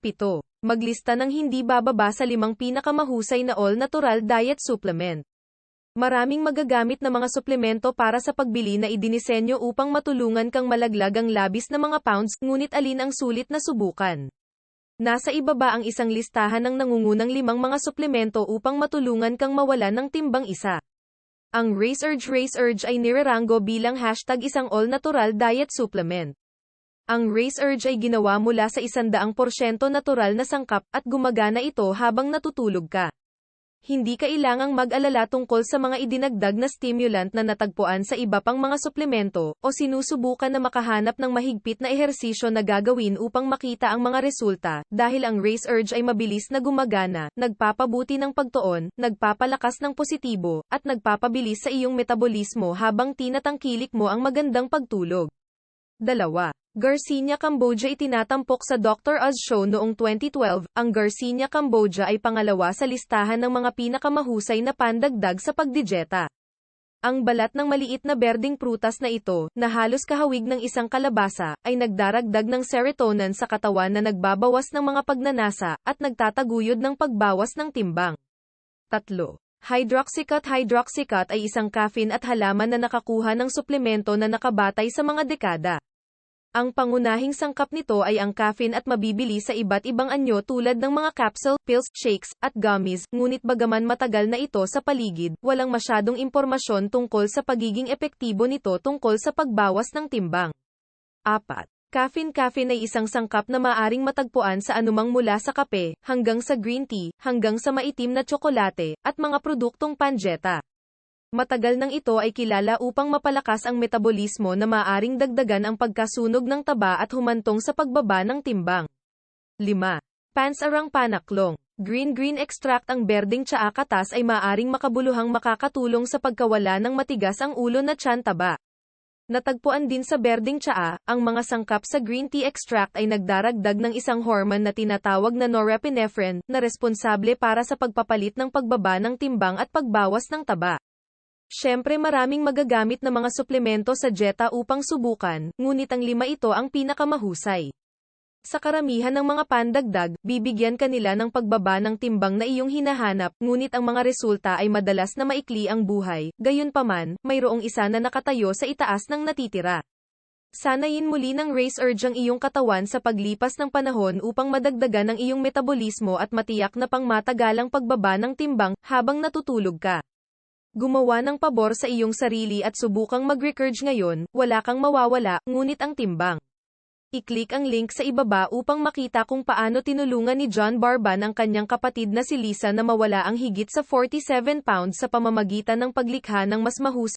7. Maglista ng hindi bababa sa limang pinakamahusay na all-natural diet supplement. Maraming magagamit na mga suplemento para sa pagbili na idinisenyo upang matulungan kang malaglag ang labis na mga pounds, ngunit alin ang sulit na subukan. Nasa ibaba ang isang listahan ng nangungunang limang mga suplemento upang matulungan kang mawala ng timbang isa. Ang Race Urge Race Urge ay nirarango bilang hashtag isang all-natural diet supplement. Ang Race Urge ay ginawa mula sa 100% natural na sangkap at gumagana ito habang natutulog ka. Hindi kailangang mag-alala tungkol sa mga idinagdag na stimulant na natagpuan sa iba pang mga suplemento, o sinusubukan na makahanap ng mahigpit na ehersisyo na gagawin upang makita ang mga resulta, dahil ang Race Urge ay mabilis na gumagana, nagpapabuti ng pagtuon, nagpapalakas ng positibo, at nagpapabilis sa iyong metabolismo habang tinatangkilik mo ang magandang pagtulog. Dalawa. Garcinia Cambodia itinatampok sa Dr. Oz Show noong 2012, ang Garcinia Cambodia ay pangalawa sa listahan ng mga pinakamahusay na pandagdag sa pagdidyeta. Ang balat ng maliit na berding prutas na ito, na halos kahawig ng isang kalabasa, ay nagdaragdag ng serotonin sa katawan na nagbabawas ng mga pagnanasa, at nagtataguyod ng pagbawas ng timbang. 3. Hydroxycut Hydroxycut ay isang caffeine at halaman na nakakuha ng suplemento na nakabatay sa mga dekada. Ang pangunahing sangkap nito ay ang caffeine at mabibili sa iba't ibang anyo tulad ng mga capsule, pills, shakes, at gummies, ngunit bagaman matagal na ito sa paligid, walang masyadong impormasyon tungkol sa pagiging epektibo nito tungkol sa pagbawas ng timbang. 4. Caffeine Caffeine ay isang sangkap na maaring matagpuan sa anumang mula sa kape, hanggang sa green tea, hanggang sa maitim na tsokolate, at mga produktong panjeta. Matagal nang ito ay kilala upang mapalakas ang metabolismo na maaring dagdagan ang pagkasunog ng taba at humantong sa pagbaba ng timbang. 5. Pansarang panaklong. Green green extract ang berding tsaa katas ay maaring makabuluhang makakatulong sa pagkawala ng matigas ang ulo na tiyan taba. Natagpuan din sa berding tsaa, ang mga sangkap sa green tea extract ay nagdaragdag ng isang hormone na tinatawag na norepinephrine, na responsable para sa pagpapalit ng pagbaba ng timbang at pagbawas ng taba. Siyempre maraming magagamit na mga suplemento sa dieta upang subukan, ngunit ang lima ito ang pinakamahusay. Sa karamihan ng mga pandagdag, bibigyan kanila ng pagbaba ng timbang na iyong hinahanap, ngunit ang mga resulta ay madalas na maikli ang buhay, gayunpaman, mayroong isa na nakatayo sa itaas ng natitira. Sanayin muli ng race urge ang iyong katawan sa paglipas ng panahon upang madagdagan ang iyong metabolismo at matiyak na pangmatagalang pagbaba ng timbang habang natutulog ka. Gumawa ng pabor sa iyong sarili at subukang mag-recurge ngayon, wala kang mawawala, ngunit ang timbang. I-click ang link sa ibaba upang makita kung paano tinulungan ni John Barban ang kanyang kapatid na si Lisa na mawala ang higit sa 47 pounds sa pamamagitan ng paglikha ng mas mahusay